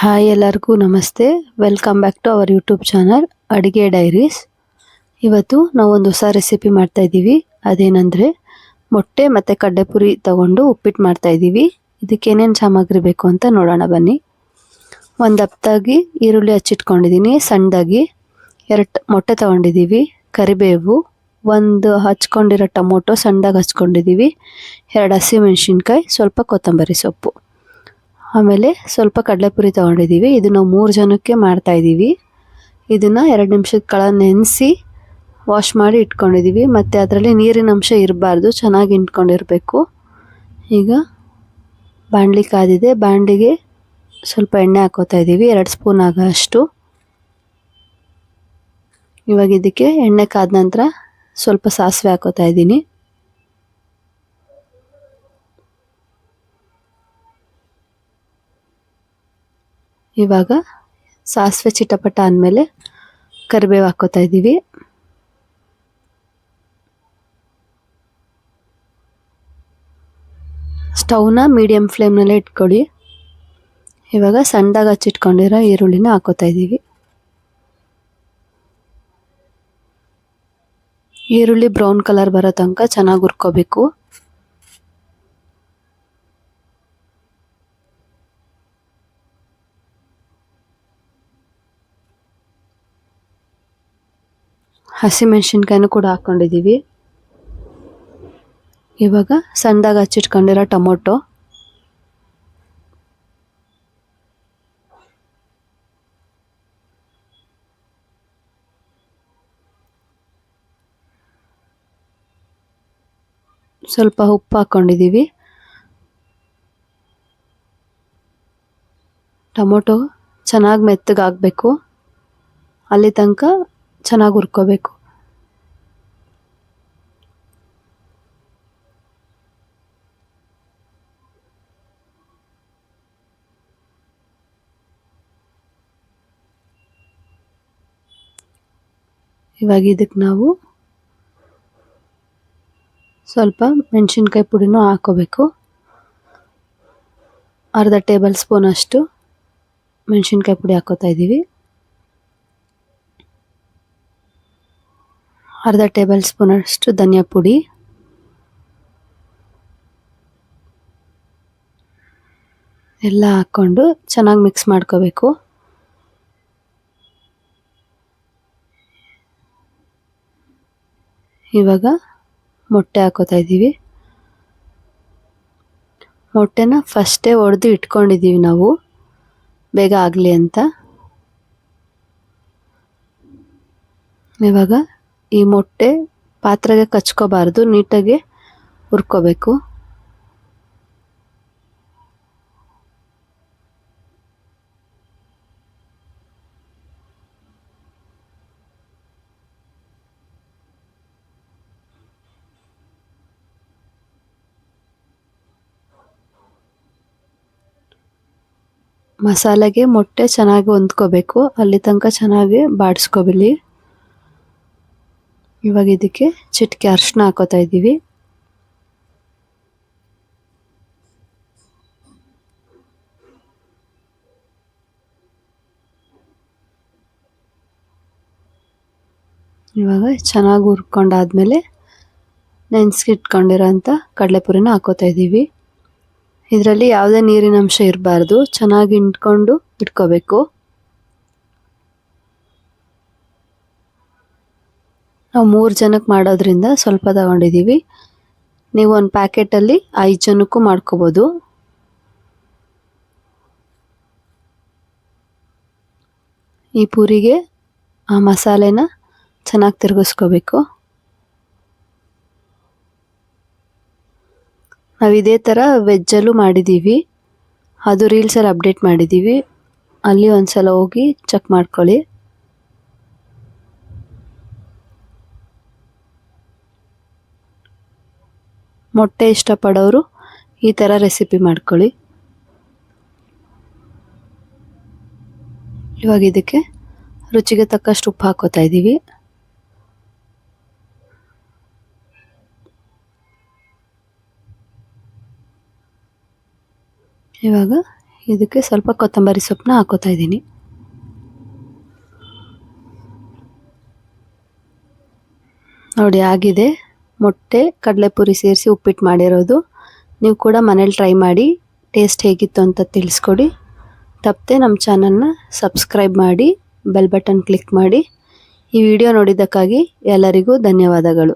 Hi ಎಲ್ಲರಿಗೂ ನಮಸ್ತೆ. Welcome back to our YouTube channel Aduge diaries ಇವತ್ತು ನಾವು ಒಂದು ಹೊಸ ರೆಸಿಪಿ ಮಾಡ್ತಾಯಿದ್ದೀವಿ ಅದೇನೆಂದರೆ ಮೊಟ್ಟೆ ಮತ್ತು ಕಡ್ಲೆಪುರಿ ತಗೊಂಡು ಉಪ್ಪಿಟ್ಟು ಮಾಡ್ತಾಯಿದ್ದೀವಿ ಇದಕ್ಕೇನೇನು ಸಾಮಗ್ರಿ ಬೇಕು ಅಂತ ನೋಡೋಣ ಬನ್ನಿ. ಒಂದು ಹಪ್ತಾಗಿ ಈರುಳ್ಳಿ ಹಚ್ಚಿಟ್ಕೊಂಡಿದ್ದೀನಿ. ಸಣ್ಣದಾಗಿ ಎರಡು ಮೊಟ್ಟೆ ತೊಗೊಂಡಿದ್ದೀವಿ. ಕರಿಬೇವು, ಒಂದು ಹಚ್ಕೊಂಡಿರೋ ಟೊಮೊಟೊ ಸಣ್ಣದಾಗಿ ಹಚ್ಕೊಂಡಿದ್ದೀವಿ. ಎರಡು ಹಸಿಮೆಣ್ಸಿನ್ಕಾಯಿ, ಸ್ವಲ್ಪ ಕೊತ್ತಂಬರಿ ಸೊಪ್ಪು. ಆಮೇಲೆ ಸ್ವಲ್ಪ ಕಡಲೆಪುರಿ ತೊಗೊಂಡಿದ್ದೀವಿ. ಇದು ನಾವು ಮೂರು ಜನಕ್ಕೆ ಮಾಡ್ತಾಯಿದ್ದೀವಿ ಇದನ್ನು ಎರಡು ನಿಮಿಷದ ಕಳ ನೆನೆಸಿ ವಾಶ್ ಮಾಡಿ ಇಟ್ಕೊಂಡಿದ್ದೀವಿ. ಮತ್ತು ಅದರಲ್ಲಿ ನೀರಿನ ಅಂಶ ಇರಬಾರ್ದು, ಚೆನ್ನಾಗಿ ಇಟ್ಕೊಂಡಿರಬೇಕು. ಈಗ ಬಾಣಲಿ ಕಾದಿದೆ. ಬಾಣಲಿಗೆ ಸ್ವಲ್ಪ ಎಣ್ಣೆ ಹಾಕೋತಾ ಇದ್ದೀವಿ. ಎರಡು ಸ್ಪೂನ್ ಆಗೋ ಅಷ್ಟು ಇವಾಗ ಇದಕ್ಕೆ ಎಣ್ಣೆ ಕಾದ ನಂತರ ಸ್ವಲ್ಪ ಸಾಸಿವೆ ಹಾಕೋತಾ ಇದ್ದೀನಿ. ಇವಾಗ ಸಾಸಿವೆ ಚಿಟಪಟ ಅಂದಮೇಲೆ ಕರಿಬೇವು ಹಾಕೋತಾ ಇದ್ದೀವಿ. ಸ್ಟವ್ನ ಮೀಡಿಯಮ್ ಫ್ಲೇಮ್ನಲ್ಲೇ ಇಟ್ಕೊಳ್ಳಿ. ಇವಾಗ ಸಣ್ಣದಾಗಿ ಹಚ್ಚಿಟ್ಕೊಂಡಿರೋ ಈರುಳ್ಳಿನ ಹಾಕೋತಾ ಇದ್ದೀವಿ. ಈರುಳ್ಳಿ ಬ್ರೌನ್ ಕಲರ್ ಬರೋ ತನಕ ಚೆನ್ನಾಗಿ ಹುರ್ಕೋಬೇಕು. ಹಸಿಮೆಣ್ಸಿನ್ಕಾಯಿನೂ ಕೂಡ ಹಾಕ್ಕೊಂಡಿದ್ದೀವಿ ಇವಾಗ ಸಣ್ಣದಾಗಿ ಹಚ್ಚಿಟ್ಕೊಂಡಿರೋ ಟೊಮೊಟೊ. ಸ್ವಲ್ಪ ಉಪ್ಪು ಹಾಕ್ಕೊಂಡಿದ್ದೀವಿ ಟೊಮೊಟೊ ಚೆನ್ನಾಗಿ ಮೆತ್ತಗಾಗಬೇಕು. ಅಲ್ಲಿ ತನಕ ಚೆನ್ನಾಗಿ ಹುರ್ಕೋಬೇಕು. ಇವಾಗ ಇದಕ್ಕೆ ನಾವು ಸ್ವಲ್ಪ ಮೆಣಸಿನ್ಕಾಯಿ ಪುಡಿನೂ ಹಾಕೋಬೇಕು. ಅರ್ಧ ಟೇಬಲ್ ಸ್ಪೂನ್ ಅಷ್ಟು ಮೆಣಸಿನ್ಕಾಯಿ ಪುಡಿ ಹಾಕೋತಾ ಇದ್ದೀವಿ. ಅರ್ಧ ಟೇಬಲ್ ಸ್ಪೂನಷ್ಟು ಧನಿಯಾ ಪುಡಿ. ಎಲ್ಲ ಹಾಕ್ಕೊಂಡು ಚೆನ್ನಾಗಿ ಮಿಕ್ಸ್ ಮಾಡ್ಕೋಬೇಕು. ಇವಾಗ ಮೊಟ್ಟೆ ಹಾಕೋತಾ ಇದ್ದೀವಿ. ಮೊಟ್ಟೆನ ಫಸ್ಟೇ ಒಡೆದು ಇಟ್ಕೊಂಡಿದ್ದೀವಿ ನಾವು. ಬೇಗ ಆಗಲಿ ಅಂತ. ಇವಾಗ ಈ ಮೊಟ್ಟೆ ಪಾತ್ರೆಗೆ ಕಚ್ಕೋಬಾರ್ದು ನೀಟಾಗಿ ಹುರ್ಕೋಬೇಕು. ಮಸಾಲೆಗೆ ಮೊಟ್ಟೆ ಚೆನ್ನಾಗಿ ಹೊಂದ್ಕೋಬೇಕು. ಅಲ್ಲಿ ತನಕ ಚೆನ್ನಾಗಿ ಬಾಡಿಸ್ಕೋಬಿಲಿ ಇವಾಗ ಇದಕ್ಕೆ ಚಿಟಿಕೆ ಅರಿಶಿನ ಹಾಕೋತಾ ಇದ್ದೀವಿ. ಇವಾಗ ಚೆನ್ನಾಗಿ ಹುರ್ಕೊಂಡಾದ್ಮೇಲೆ ನೆನೆಸ್ಕಿಟ್ಕೊಂಡಿರೋಂಥ ಕಡಲೆಪುರಿನ ಹಾಕೋತಾ ಇದ್ದೀವಿ. ಇದರಲ್ಲಿ ಯಾವುದೇ ನೀರಿನ ಅಂಶ ಇರಬಾರ್ದು. ಚೆನ್ನಾಗಿ ಇಂಟ್ಕೊಂಡು ಇಟ್ಕೋಬೇಕು. ನಾವು ಮೂರು ಜನಕ್ಕೆ ಮಾಡೋದ್ರಿಂದ ಸ್ವಲ್ಪ ತಗೊಂಡಿದ್ದೀವಿ ನೀವು ಒಂದು ಪ್ಯಾಕೆಟಲ್ಲಿ ಐದು ಜನಕ್ಕೂ ಮಾಡ್ಕೋಬೋದು. ಈ ಪೂರಿಗೆ ಆ ಮಸಾಲೆನ ಚೆನ್ನಾಗಿ ತಿರುಗಿಸ್ಕೋಬೇಕು. ನಾವು ಇದೇ ಥರ ವೆಜ್ಜಲ್ಲೂ ಮಾಡಿದ್ದೀವಿ ಅದು ರೀಲ್ಸಲ್ಲಿ ಅಪ್ಡೇಟ್ ಮಾಡಿದ್ದೀವಿ ಅಲ್ಲಿ ಒಂದು ಸಲ ಹೋಗಿ ಚೆಕ್ ಮಾಡ್ಕೊಳ್ಳಿ. ಮೊಟ್ಟೆ ಇಷ್ಟಪಡೋರು ಈ ಥರ ರೆಸಿಪಿ ಮಾಡ್ಕೊಳ್ಳಿ. ಇವಾಗ ಇದಕ್ಕೆ ರುಚಿಗೆ ತಕ್ಕಷ್ಟು ಉಪ್ಪು ಹಾಕೋತಾ ಇದ್ದೀವಿ. ಇವಾಗ ಇದಕ್ಕೆ ಸ್ವಲ್ಪ ಕೊತ್ತಂಬರಿ ಸೊಪ್ಪನ್ನ ಹಾಕೋತಾ ಇದ್ದೀನಿ. ನೋಡಿ, ಆಗಿದೆ. ಮೊಟ್ಟೆ, ಕಡಲೆಪುರಿ ಸೇರಿಸಿ ಉಪ್ಪಿಟ್ಟು ಮಾಡಿರೋದು. ನೀವು ಕೂಡ ಮನೇಲಿ ಟ್ರೈ ಮಾಡಿ. ಟೇಸ್ಟ್ ಹೇಗಿತ್ತು ಅಂತ ತಿಳಿಸ್ಕೊಡಿ. ತಪ್ಪದೆ ನಮ್ಮ ಚಾನಲ್ನ ಸಬ್ಸ್ಕ್ರೈಬ್ ಮಾಡಿ, ಬೆಲ್ ಬಟನ್ ಕ್ಲಿಕ್ ಮಾಡಿ. ಈ ವಿಡಿಯೋ ನೋಡಿದ್ದಕ್ಕಾಗಿ ಎಲ್ಲರಿಗೂ ಧನ್ಯವಾದಗಳು.